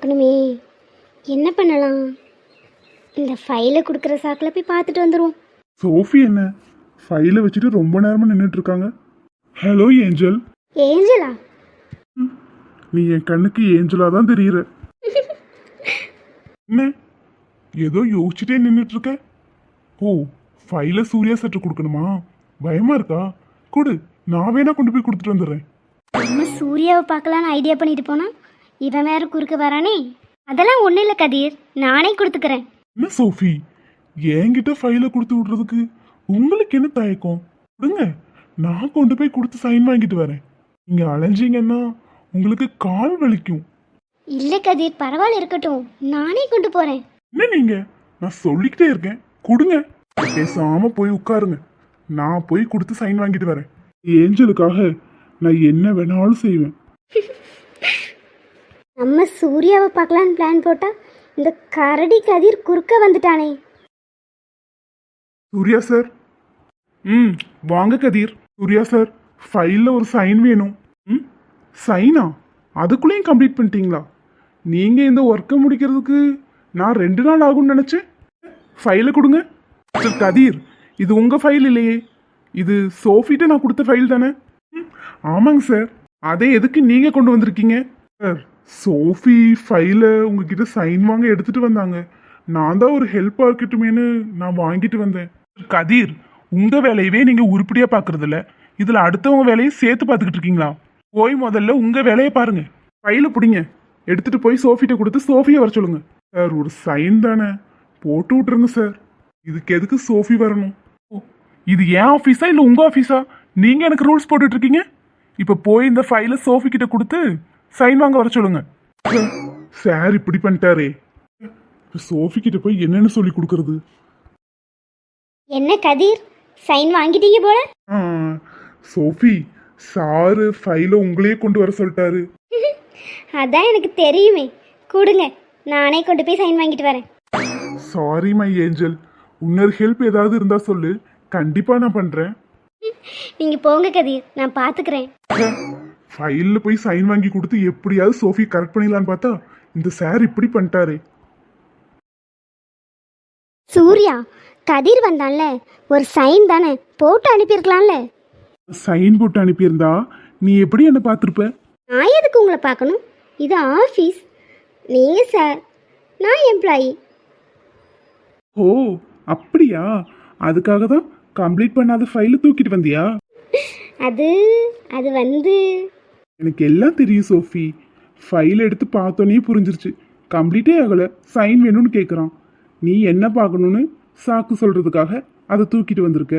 பார்க்கணுமே. என்ன பண்ணலாம்? இந்த ஃபைலை கொடுக்குற சாக்கில் போய் பார்த்துட்டு வந்துடுவோம் சோஃபி என்ன? ஃபைலை வச்சுட்டு ரொம்ப நேரமா நின்றுட்டு இருக்காங்க ஹலோ ஏஞ்சல் ஏஞ்சலா நீ என் கண்ணுக்கு ஏஞ்சலா தான் தெரியுற. என்ன? ஏதோ யோசிச்சுட்டே நின்றுட்டு இருக்க ஓ ஃபைல சூர்யா சட்டு கொடுக்கணுமா? பயமா இருக்கா? கொடு நான் வேணா கொண்டு போய் கொடுத்துட்டு வந்துடுறேன். நம்ம சூர்யாவை பார்க்கலான்னு ஐடியா பண்ணிட்டு போனா? இவன் வேற குறுக்க வரானே. அதெல்லாம் ஒன்றும் இல்லை கதிர். நானே கொடுத்துக்கிறேன். என்ன சோஃபி? என்கிட்ட ஃபைலை கொடுத்து விடுறதுக்கு உங்களுக்கு என்ன தயக்கம்? கொடுங்க. நான் கொண்டு போய் கொடுத்து சைன் வாங்கிட்டு வரேன். நீங்க அலைஞ்சீங்கன்னா உங்களுக்கு கால் வலிக்கும். இல்லை கதிர் பரவாயில்ல இருக்கட்டும். நானே கொண்டு போகிறேன் என்ன நீங்க? நான் சொல்லிக்கிட்டே இருக்கேன். கொடுங்க. பேசாம போய் உட்காருங்க. நான் போய் கொடுத்து சைன் வாங்கிட்டு வரேன். ஏஞ்சலுக்காக நான் என்ன வேணாலும் செய்வேன். நம்ம சூர்யாவை பார்க்கலான்னு பிளான் போட்டா இந்த கரடி கதிர் குறுக்க வந்துட்டானே. சூர்யா சார் ம் வாங்க கதிர். சூர்யா சார் ஃபைலில் ஒரு சைன் வேணும். ம் சைனா அதுக்குள்ளேயும் கம்ப்ளீட் பண்ணிட்டீங்களா? நீங்கள் இந்த ஒர்க்கை முடிக்கிறதுக்கு நான் ரெண்டு நாள் ஆகும்னு நினச்சேன். ஃபைலை கொடுங்க. சார் கதிர் இது உங்கள் ஃபைல் இல்லையே. இது சோஃபிட்ட நான் கொடுத்த ஃபைல் தானே? ம், ஆமாங்க சார் அதை எதுக்கு நீங்கள் கொண்டு வந்திருக்கீங்க? சார் சோஃபி ஃபைலை உங்ககிட்ட சைன் வாங்க எடுத்துட்டு வந்தாங்க. நான் தான் ஒரு ஹெல்ப்பாக இருக்கட்டுமேனு நான் வாங்கிட்டு வந்தேன். கதிர் உங்கள் வேலையவே நீங்கள் உருப்படியாக பார்க்குறதில்ல இதில் அடுத்தவங்க வேலையும் சேர்த்து பார்த்துக்கிட்டு இருக்கீங்களா? போய் முதல்ல உங்கள் வேலையை பாருங்க. ஃபைலை பிடிங்க. எடுத்துகிட்டு போய் சோஃபிட்ட கொடுத்து சோஃபியை வர சொல்லுங்க. சார் ஒரு சைன் தானே. போட்டு விட்ருங்க சார். இதுக்கு எதுக்கு சோஃபி வரணும்? ஓ, இது ஏன் ஆஃபீஸா இல்லை உங்கள் ஆஃபீஸா நீங்கள் எனக்கு ரூல்ஸ் போட்டுட்ருக்கீங்க இப்போ போய் இந்த ஃபைலை சோஃபி கிட்ட கொடுத்து சைன் வாங்க வர சொல்லுங்க. சார் இப்படி பண்ணிட்டாரே. சோஃபி கிட்ட போய் என்னன்னு சொல்லி கொடுக்கறது? என்ன கதிர்? சைன் வாங்கிட்டீங்க போல? சோஃபி சாரு ஃபைலை உங்களையே கொண்டு வர சொல்லிட்டாரு. அதான் எனக்கு தெரியுமே. கொடுங்க நானே கொண்டு போய் சைன் வாங்கிட்டு வரேன். சாரி மை ஏஞ்சல் இன்னொரு ஹெல்ப் ஏதாவது இருந்தா சொல்லு. கண்டிப்பா நான் பண்றேன். நீங்கள் போங்க கதிர் நான் பார்த்துக்கிறேன் ஃபைலில் போய் சைன் வாங்கி கொடுத்து எப்படியாவது சோஃபி கரெக்ட் பண்ணிடலான்னு பார்த்தா இந்த சார் இப்படி பண்ணிட்டாரே. சூர்யா கதிர் வந்தான்ல. ஒரு சைன் தானே. போட்டு அனுப்பியிருக்கலாம்ல. சைன் போட்டு அனுப்பியிருந்தா நீ எப்படி என்ன பார்த்துருப்ப? நான் எதுக்கு உங்களை பார்க்கணும்? இது ஆஃபீஸ் நீங்கள் சார் நான் எம்ப்ளாயி ஓ அப்படியா? அதுக்காக தான் கம்ப்ளீட் பண்ணாத ஃபைலை தூக்கிட்டு வந்தியா? அது அது வந்து எனக்கு எல்லாம் தெரியும் சோஃபி. ஃபைல் எடுத்து பார்த்தோன்னே புரிஞ்சிருச்சு. கம்ப்ளீட்டே ஆகலை. சைன் வேணும்னு கேட்குறான் நீ என்ன பார்க்கணும்னு சாக்கு சொல்கிறதுக்காக அதை தூக்கிட்டு வந்திருக்க.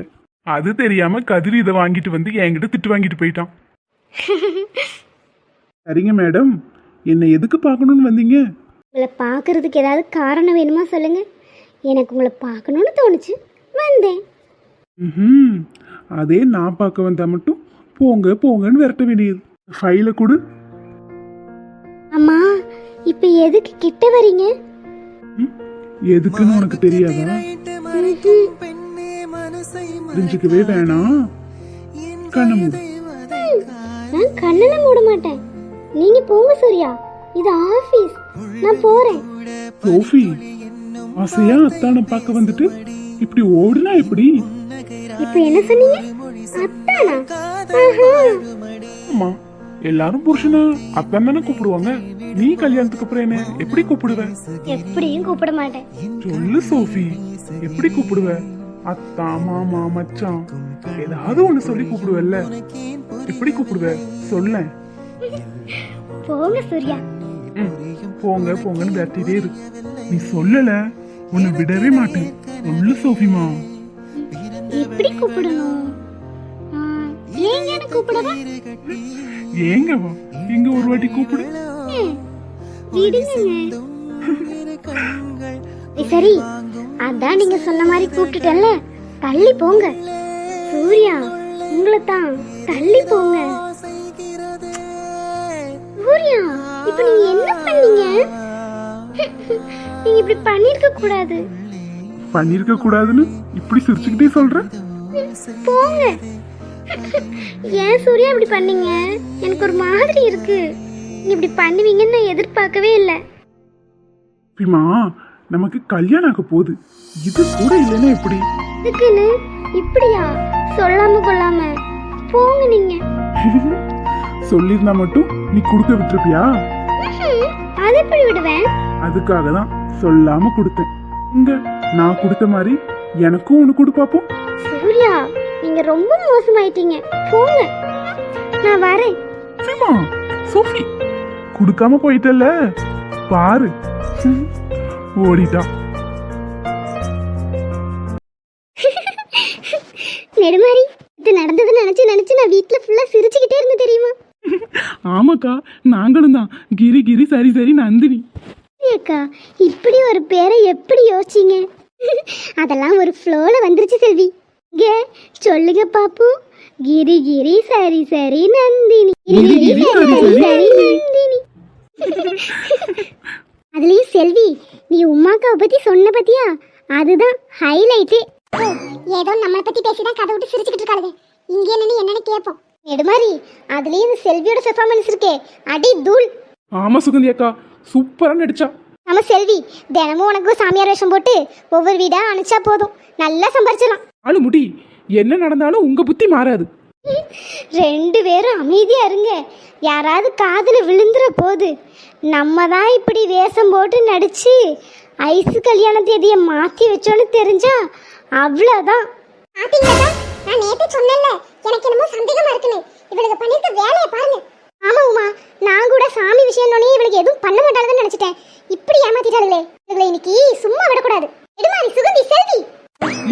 அது தெரியாம கதிரி இதை வாங்கிட்டு வந்து என்கிட்ட திட்டு வாங்கிட்டு போயிட்டான். சரிங்க மேடம். என்னை எதுக்கு பார்க்கணும்னு வந்தீங்க? உங்களை பார்க்கறதுக்கு ஏதாவது காரணம் வேணுமா சொல்லுங்கள் எனக்கு உங்களை பார்க்கணுன்னு தோணுச்சு. வந்தேன். ம் அதே நான் பார்க்க வந்தா மட்டும் போங்க போங்கன்னு விரட்ட வேண்டியது. ஃபைலை கொடு. அம்மா இப்போ எதுக்கு கிட்ட வரீங்க? எதுக்குன்னு உனக்கு தெரியாதா? தெரிஞ்சுக்கவே வேணாம். கண்ணை மூடு. நான் கண்ணெல்லாம் மூட மாட்டேன். நீங்க போங்க சூர்யா. இது ஆபீஸ் நான் போறேன். சோஃபி ஆசையா அத்தானை பார்க்க வந்துட்டு இப்படி ஓடுனா எப்படி? இப்போ என்ன சொன்னீங்க? அத்தானா? ஆஹா. ஆமா எல்லாரும் புருஷனை அத்தான் தானே கூப்பிடுவாங்க. நீ கல்யாணத்துக்கு அப்புறம் என்ன? எப்படி கூப்பிடுவ? எப்படியும் கூப்பிட மாட்டேன். சொல்லு சோஃபி. எப்படி கூப்பிடுவ? அத்தா மாமா மச்சான். ஏதாவது ஒண்ணு சொல்லி கூப்பிடுவல்ல. எப்படி கூப்பிடுவ? சொல்ல போங்க சூர்யா. போங்க போங்கன்னு விரட்டிட்டே இரு. நீ சொல்லல. உன்னை விடவே மாட்டேன். சொல்லு சோஃபிமா. எப்படி கூப்பிடணும்? ஏங்கன்னு கூப்பிடவா? ஏங்க வா இங்க ஒரு வாட்டி கூப்பிடு. சரி அதான் நீங்க சொன்ன மாதிரி கூப்பிட்டுட்டேன்ல. தள்ளி போங்க. சூர்யா உங்களை தான் தள்ளி போங்க. சூர்யா இப்போ நீங்க என்ன பண்ணீங்க? நீங்க இப்படி பண்ணிருக்க கூடாது. பண்ணிருக்க கூடாதுன்னு இப்படி சிரிச்சுக்கிட்டே சொல்ற? போங்க. ஏன் சூர்யா இப்படி பண்ணீங்க? எனக்கு ஒரு மாதிரி இருக்கு. நீங்க இப்படி பண்ணுவீங்கன்னு நான் எதிர்பார்க்கவே இல்லை. பிமா நமக்கு கல்யாணம் ஆக போகுது. இது கூட இல்லைன்னா எப்படி? இதுக்குன்னு இப்படியா? சொல்லாம கொள்ளாம போங்க நீங்க. சொல்லியிருந்தா மட்டும் நீ கொடுக்க விட்டுருப்பியா. அது எப்படி விடுவேன்? அதுக்காக தான் சொல்லாம கொடுத்தேன். இங்க நான் கொடுத்த மாதிரி எனக்கும் ஒன்று கொடு பாப்போம். சூர்யா நீங்க ரொம்ப மோசமாயிட்டீங்க. போங்க. நான் வரேன். பிமா சோஃபி கொடுக்காம போயிட்டல்ல? பாரு. ம், ஓடிட்டான் நெடுமாறி இது நடந்தது நினைச்சு நினைச்சு நான் வீட்ல ஃபுல்லா சிரிச்சுக்கிட்டே இருந்து தெரியுமா? ஆமாக்கா நாங்களும் தான். கிரி கிரி சரி சரி நந்தினி. அக்கா இப்படி ஒரு பேரை எப்படி யோசிச்சீங்க? அதெல்லாம் ஒரு ஃப்ளோல வந்துருச்சு செல்வி. இங்க சொல்லுங்க பாப்பு. கிரி கிரி சரி சரி நந்தினி. கிரி கிரி சரி சரி. நந்தினி. அதுலயும் செல்வி நீ உமாக்காவை பத்தி சொன்ன பத்தியா? அதுதான் ஹைலைட்டு ஏதோ நம்மளை பத்தி பேசிதான் கதை விட்டு சிரிச்சுக்கிட்டு இருக்காளுங்க. இங்க என்னன்னு என்னன்னு கேட்போம். நெடுமாரி அதுலயும் இந்த செல்வியோட பெர்ஃபார்மன்ஸ் இருக்கே. அடி தூள். ஆமா சுகந்தி அக்கா. சூப்பரா நடிச்சா. நம்ம செல்வி தினமும் உனக்கு சாமியார் வேஷம் போட்டு ஒவ்வொரு வீடா அனுப்பிச்சா போதும். நல்லா சம்பாரிச்சிடலாம். ஆளு முடி. என்ன நடந்தாலும் உங்க புத்தி மாறாது. ரெண்டு பேரும் அமைதியா இருங்க. யாராவது காதுல விழுந்துற போது நம்ம தான் இப்படி வேஷம் போட்டு நடிச்சு ஐஸ் கல்யாண தேதியை மாத்தி வச்சோன்னு தெரிஞ்சா அவ்வளோதான் பாத்தீங்களா நான் நேத்து சொன்னேன்ல எனக்கு என்னமோ சந்தேகமா இருக்குன்னு. இவளுக்கு பண்ணிருக்க வேலையை பாருங்க. ஆமா உமா நான் கூட சாமி விஷயம்னோடனே இவளுக்கு எதுவும் பண்ண மாட்டாளுன்னு நினைச்சிட்டேன். இப்படி ஏமாத்திட்டாளுங்களே. இவளை இன்னைக்கு சும்மா விடக்கூடாது. எடுமாரி சுகந்தி செல்வி.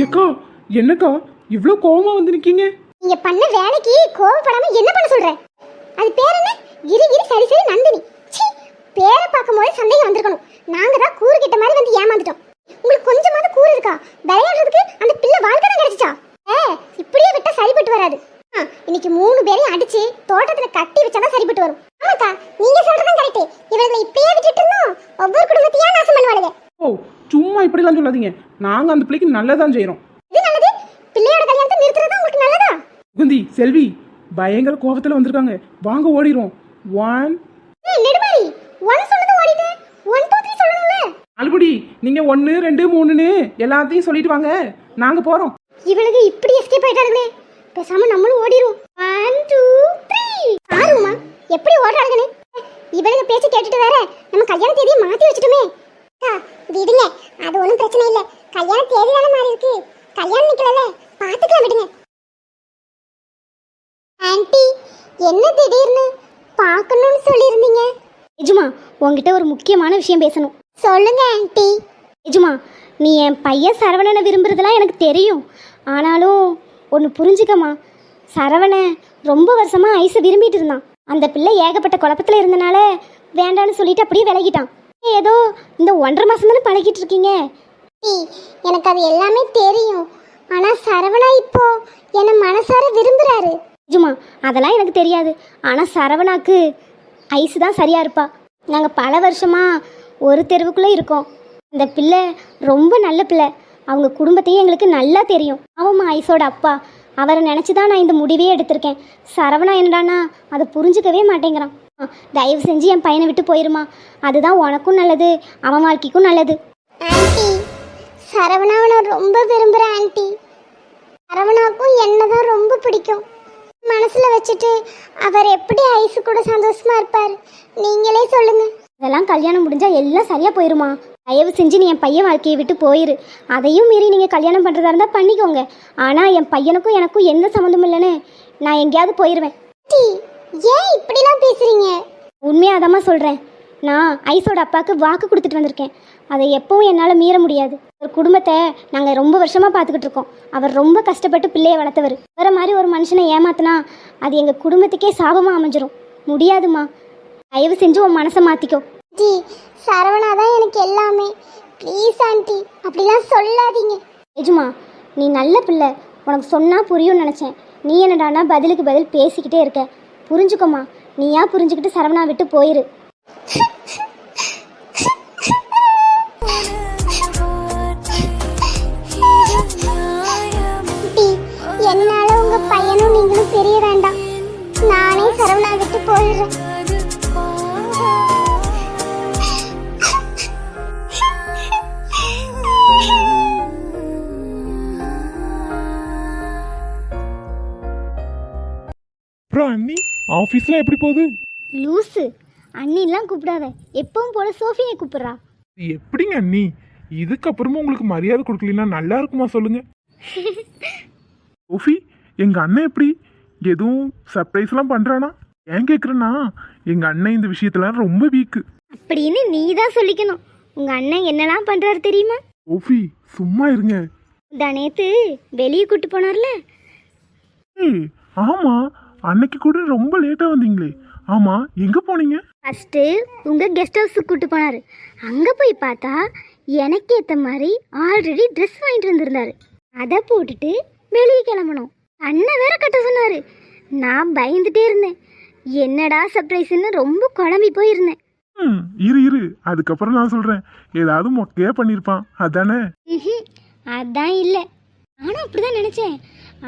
ஏக்கா என்னக்கா இவ்ளோ கோவமா வந்து நிக்கீங்க? நீங்க பண்ண வேலைக்கு கோவப்படாம என்ன பண்ண சொல்ற? அது பேர் என்ன? கிரி கிரி சரி சரி நந்தினி. ச்சீ பேரை பார்க்கும்போது சந்தேகம் வந்திருக்கணும். நாங்க தான் கூறு கிட்ட மாதிரி வந்து ஏமாந்துட்டோம். உங்களுக்கு கொஞ்சமாவது கூறு இருக்கா? விளையாடுறதுக்கு அந்த பிள்ளை வாழ்க்கை தான் கிடைச்சிச்சா? ஏ இப்படியே விட்டா சரிப்பட்டு வராது. ஆ, இன்னைக்கு மூணு பேரையும் அடிச்சு தோட்டத்துல கட்டி வச்சாதான் சரிப்பட்டு வரும். ஆமாக்கா நீங்க சொல்றதும் கரெக்ட் இவர்களை இப்படியே விட்டுட்டு இருந்தோம். ஒவ்வொரு குடும்பத்தையா நாசம் பண்ணுவாளுங்க. ஓ சும்மா இப்படிலாம் சொல்லாதீங்க. நாங்க அந்த பிள்ளைக்கு நல்லதான் செய்றோம் இது நல்லது பிள்ளையோட கல்யாணத்தை நிறுத்துறது உங்களுக்கு நல்லதா சுகந்தி செல்வி பயங்கர கோபத்துல வந்திருக்காங்க. வாங்க ஓடிடுவோம். ஒன் அல்படி நீங்க ஒன்னு ரெண்டு மூணுன்னு எல்லாத்தையும் சொல்லிட்டு வாங்க. நாங்க போறோம். இவளுக்கு இப்படி எஸ்கேப் ஆயிட்டாளுங்களே. பேசாம நம்மளும் ஓடிரும் ஒன் டூ த்ரீ ஆறுமா எப்படி ஓடுறாளுங்கன்னு? இவளுக்கு பேச்சு கேட்டுட்டு வேற நம்ம கல்யாண தேதியை மாத்தி வச்சுட்டுமே. அக்கா, விடுங்க அது ஒன்றும் பிரச்சனை இல்லை. கல்யாண தேதி தானே மாறி இருக்கு. கல்யாணம் நிக்கலல பாத்துக்கலாம் விடுங்க. ஆன்ட்டி என்ன திடீர்னு பார்க்கணும்னு சொல்லியிருந்தீங்க? எஜுமா உங்ககிட்ட ஒரு முக்கியமான விஷயம் பேசணும். சொல்லுங்க ஆன்ட்டி எஜுமா நீ என் பையன் சரவணனை விரும்புறதெல்லாம் எனக்கு தெரியும். ஆனாலும் ஒன்று புரிஞ்சுக்கம்மா. சரவணன் ரொம்ப வருஷமா ஐஸை விரும்பிட்டு இருந்தான். அந்த பிள்ளை ஏகப்பட்ட குழப்பத்தில் இருந்தனால வேண்டான்னு சொல்லிட்டு அப்படியே விலகிட்டான். ஏதோ இந்த ஒன்றரை மாசம் தானே பழகிட்டு இருக்கீங்க? எனக்கு அது எல்லாமே தெரியும். ஆனா சரவணா இப்போ என்ன மனசார விரும்புறாரு. ஜுமா அதெல்லாம் எனக்கு தெரியாது. ஆனால் சரவணாக்கு ஐஸ் தான் சரியாக இருப்பா. நாங்கள் பல வருஷமாக ஒரு தெருவுக்குள்ளே இருக்கோம். இந்த பிள்ளை ரொம்ப நல்ல பிள்ளை. அவங்க குடும்பத்தையும் எங்களுக்கு நல்லா தெரியும். ஆமாம்மா ஐஸோட அப்பா. அவரை நினச்சி தான் நான் இந்த முடிவே எடுத்திருக்கேன். சரவணா என்னடானா அதை புரிஞ்சுக்கவே மாட்டேங்கிறான். தயவு செஞ்சு என் பையனை விட்டு போயிருமா. அதுதான் உனக்கும் நல்லது அவன் வாழ்க்கைக்கும் நல்லது. ஆன்ட்டி சரவணாவை நான் ரொம்ப விரும்புகிறேன் ஆன்ட்டி சரவணாவுக்கும் என்ன தான் ரொம்ப பிடிக்கும். மனசுல வச்சுட்டு அவர் எப்படி ஐசு கூட சந்தோஷமா இருப்பார்? நீங்களே சொல்லுங்க. இதெல்லாம் கல்யாணம் முடிஞ்சா எல்லாம் சரியா போயிருமா? தயவு செஞ்சு நீ என் பையன் வாழ்க்கையை விட்டு போயிரு. அதையும் மீறி நீங்க கல்யாணம் பண்றதா இருந்தா பண்ணிக்கோங்க. ஆனா என் பையனுக்கும் எனக்கும் எந்த சம்மந்தமும் இல்லைன்னு நான் எங்கேயாவது போயிருவேன். ஏன் இப்படிலாம் பேசுறீங்க? உண்மையாதமா சொல்றேன். நான் ஐஸோட அப்பாவுக்கு வாக்கு கொடுத்துட்டு வந்திருக்கேன். அதை எப்பவும் என்னால் மீற முடியாது. ஒரு குடும்பத்தை நாங்கள் ரொம்ப வருஷமாக பார்த்துக்கிட்டு இருக்கோம். அவர் ரொம்ப கஷ்டப்பட்டு பிள்ளையை வளர்த்தவர். வேற மாதிரி ஒரு மனுஷனை ஏமாத்தினா அது எங்கள் குடும்பத்துக்கே சாபமாக அமைஞ்சிரும். முடியாதுமா தயவு செஞ்சு உன் மனசை மாற்றிக்கோ ஜி சரவணா தான் எனக்கு எல்லாமே. ப்ளீஸ் ஆண்டி அப்படிலாம் சொல்லாதீங்க. எஜுமா நீ நல்ல பிள்ளை. உனக்கு சொன்னால் புரியும்னு நினச்சேன். நீ என்னடானா பதிலுக்கு பதில் பேசிக்கிட்டே இருக்க. புரிஞ்சுக்கோமா நீயா புரிஞ்சுக்கிட்டு சரவணா விட்டு போயிரு. அப்புறம் அண்ணி? ஆஃபீஸ்லாம் எப்படி போகுது? லூஸு அண்ணிலாம் கூப்பிடாத. எப்பவும் போல சோஃபியை கூப்பிடுறா. எப்படிங்க அண்ணி? இதுக்கப்புறமா உங்களுக்கு மரியாதை கொடுக்கலனா நல்லா இருக்குமா சொல்லுங்க. ஓஃபி எங்க அண்ணன் எப்படி? எதுவும் சர்ப்ரைஸ்லாம் பண்றானா? ஏன் கேக்குறேன்னா எங்க அண்ணன் இந்த விஷயத்துல ரொம்ப வீக்கு அப்படின்னு நீ தான் சொல்லிக்கணும். உங்க அண்ணன் என்னெல்லாம் பண்றாரு தெரியுமா? ஓஃபி சும்மா இருங்க. நேத்து வெளியே கூட்டு போனார்ல? ஏய் ஆமா. அன்னைக்கு கூட ரொம்ப லேட்டா வந்தீங்களே. ஆமா எங்க போனீங்க? ஃபஸ்ட்டு உங்கள் கெஸ்ட் ஹவுஸுக்கு கூட்டு போனார். அங்கே போய் பார்த்தா எனக்கு ஏற்ற மாதிரி ஆல்ரெடி ட்ரெஸ் வாங்கிட்டு வந்திருந்தாரு. அதை போட்டுட்டு வெளியே கிளம்பணும். அண்ணன் வேற கட்ட சொன்னார். நான் பயந்துட்டே இருந்தேன். என்னடா சர்ப்ரைஸ்ன்னு ரொம்ப குழம்பி போயிருந்தேன். ம் இரு இரு. அதுக்கப்புறம் நான் சொல்றேன். ஏதாவது மொக்கையா பண்ணிருப்பான். அதானே? அதான் இல்லை. ஆனால் அப்படி தான் நினச்சேன்.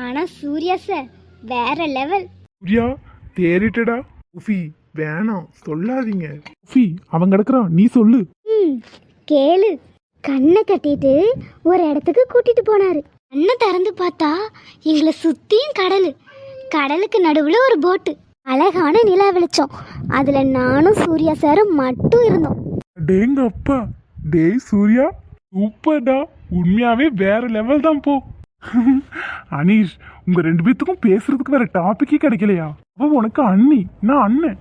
ஆனால் சூர்யா சார் வேற லெவல் சூர்யா தேறிட்டடா. உஃபி வேணாம் சொல்லாதீங்க. உஃபி அவன் கிடக்குறான். நீ சொல்லு. ம் கேளு. கண்ணை கட்டிட்டு ஒரு இடத்துக்கு கூட்டிட்டு போனாரு. கண்ணை திறந்து பார்த்தா எங்களை சுத்தியும் கடல். கடலுக்கு நடுவில் ஒரு போட்டு. அழகான நிலா வெளிச்சம். அதில் நானும் சூர்யா சாரும் மட்டும் இருந்தோம். டேங்க அப்பா. டேய் சூர்யா சூப்பர்டா உண்மையாவே வேற லெவல் தான் போ. அனீஷ் உங்க ரெண்டு பேத்துக்கும் பேசுறதுக்கு வேற டாபிக்கே கிடைக்கலையா? அப்ப உனக்கு அண்ணி நான் அண்ணன்.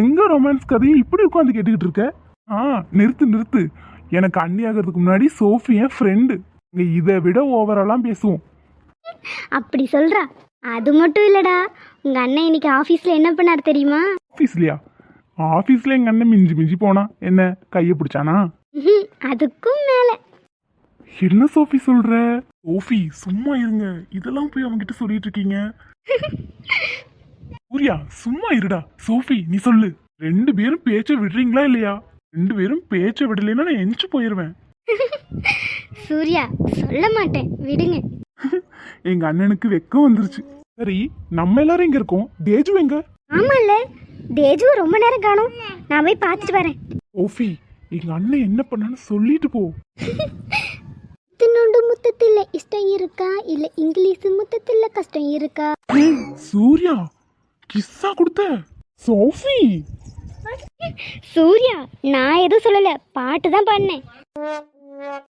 எங்க ரொமான்ஸ் கதையை இப்படி உட்காந்து கேட்டுக்கிட்டு இருக்க? ஆ நிறுத்து நிறுத்து. எனக்கு அண்ணி ஆகிறதுக்கு முன்னாடி சோஃபி என் ஃப்ரெண்டு இதை விட ஓவராலாம் பேசுவோம். அப்படி சொல்றா. அது மட்டும் இல்லடா. உங்க அண்ணன் இன்னைக்கு ஆஃபீஸில் என்ன பண்ணார் தெரியுமா? ஆஃபீஸ்லையா ஆஃபீஸ்ல எங்க அண்ணன் மிஞ்சி மிஞ்சி போனா. என்ன கையை பிடிச்சானா? அதுக்கும் மேலே. என்ன சோஃபி சொல்ற? சோஃபி சும்மா இருங்க. இதெல்லாம் போய் அவன்கிட்ட சொல்லிட்டு இருக்கீங்க. சூர்யா சும்மா இருடா. சோஃபி நீ சொல்லு. ரெண்டு பேரும் பேச்ச விடுறீங்களா இல்லையா? ரெண்டு பேரும் பேச்ச விடலைன்னா நான் எந்திச்சு போயிருவேன். சூர்யா சொல்ல மாட்டேன். விடுங்க. எங்க அண்ணனுக்கு வெக்கம் வந்துருச்சு. சரி நம்ம எல்லாரும் இங்க இருக்கோம்? தேஜு எங்க? ஆமாம்ல தேஜுவை ரொம்ப நேரம் காணும். நான் போய் பார்த்துட்டு வரேன். சோஃபி எங்க அண்ணன் என்ன பண்ணான்னு சொல்லிட்டு போ. முத்தினோண்டு முத்தத்தில் இஷ்டம் இருக்கா? இல்லை இங்கிலீஷ் முத்தத்தில் கஷ்டம் இருக்கா? சூர்யா கிஸ்ஸா கொடுத்த? சோஃபி! சூர்யா நான் எதுவும் சொல்லலை. பாட்டு தான் பாடினேன்.